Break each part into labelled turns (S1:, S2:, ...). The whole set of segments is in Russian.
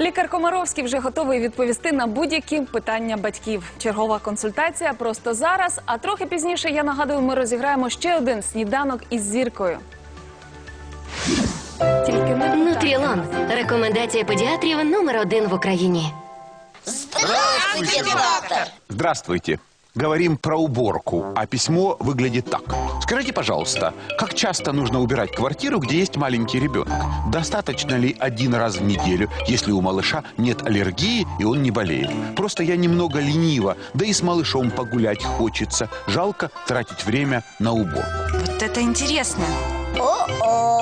S1: Лікар Комаровський вже готовий відповісти на будь-які питання батьків. Чергова консультація просто зараз. А трохи пізніше я нагадую, ми розіграємо ще один сніданок із зіркою. Тільки не.
S2: Нутрілон. Рекомендація педіатрів номер один в Україні.
S3: Здравствуйте, доктор.
S4: Здравствуйте. Говорим про уборку, а письмо выглядит так. Скажите, пожалуйста, как часто нужно убирать квартиру, где есть маленький ребенок? Достаточно ли один раз в неделю, если у малыша нет аллергии и он не болеет? Просто я немного ленива, да и с малышом погулять хочется. Жалко тратить время на уборку.
S5: Вот это интересно.
S3: О-о.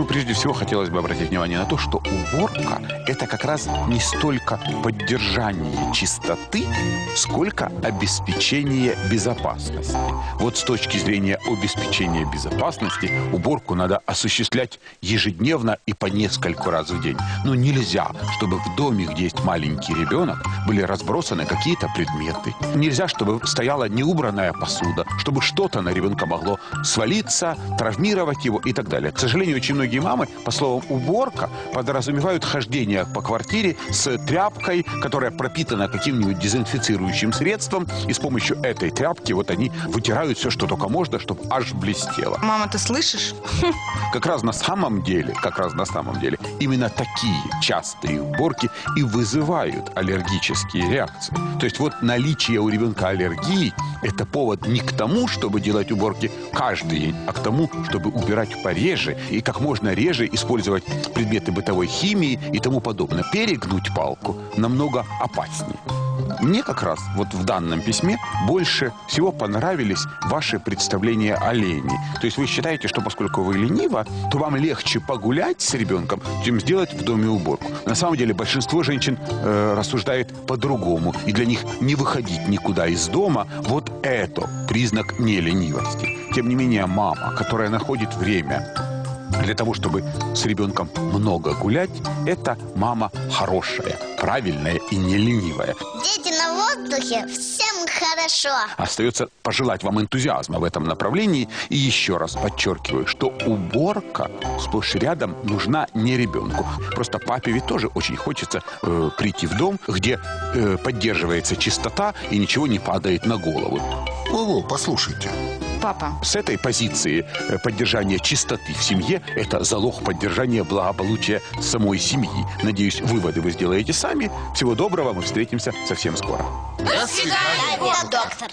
S4: Ну, прежде всего, хотелось бы обратить внимание на то, что уборка – это как раз не столько поддержание чистоты, сколько обеспечение безопасности. Вот с точки зрения обеспечения безопасности уборку надо осуществлять ежедневно и по нескольку раз в день. Но нельзя, чтобы в доме, где есть маленький ребенок, были разбросаны какие-то предметы. Нельзя, чтобы стояла неубранная посуда, чтобы что-то на ребенка могло свалиться, травмировать его и так далее. К сожалению, очень многие мамы, по словам уборка, подразумевают хождение по квартире с тряпкой, которая пропитана каким-нибудь дезинфицирующим средством, и с помощью этой тряпки вот они вытирают все, что только можно, чтобы аж блестело.
S5: Мама, ты слышишь?
S4: Как раз на самом деле, как раз на самом деле, именно такие частые уборки и вызывают аллергические реакции. То есть вот наличие у ребенка аллергии – это повод не к тому, чтобы делать уборки каждый день, а к тому, чтобы убирать пореже и как можно реже использовать предметы бытовой химии и тому подобное. Перегнуть палку намного опаснее. Мне как раз вот в данном письме больше всего понравились ваши представления о лени. То есть вы считаете, что поскольку вы ленива, то вам легче погулять с ребенком, чем сделать в доме уборку. На самом деле большинство женщин э, рассуждает по-другому. И для них не выходить никуда из дома – вот это признак неленивости. Тем не менее, мама, которая находит время для того, чтобы с ребенком много гулять, это мама хорошая, правильная и не ленивая.
S3: Дети на воздухе, всем хорошо.
S4: Остается пожелать вам энтузиазма в этом направлении. И еще раз подчеркиваю, что уборка сплошь и рядом нужна не ребенку. Просто папе ведь тоже очень хочется э, прийти в дом, где э, поддерживается чистота и ничего не падает на голову.
S6: Ого, послушайте.
S5: Папа,
S4: С этой позиции э, поддержание чистоты в семье – это залог поддержания благополучия самой семьи. Надеюсь, выводы вы сделаете сами. Всего доброго, мы встретимся совсем скоро.
S3: До свидания, доктор.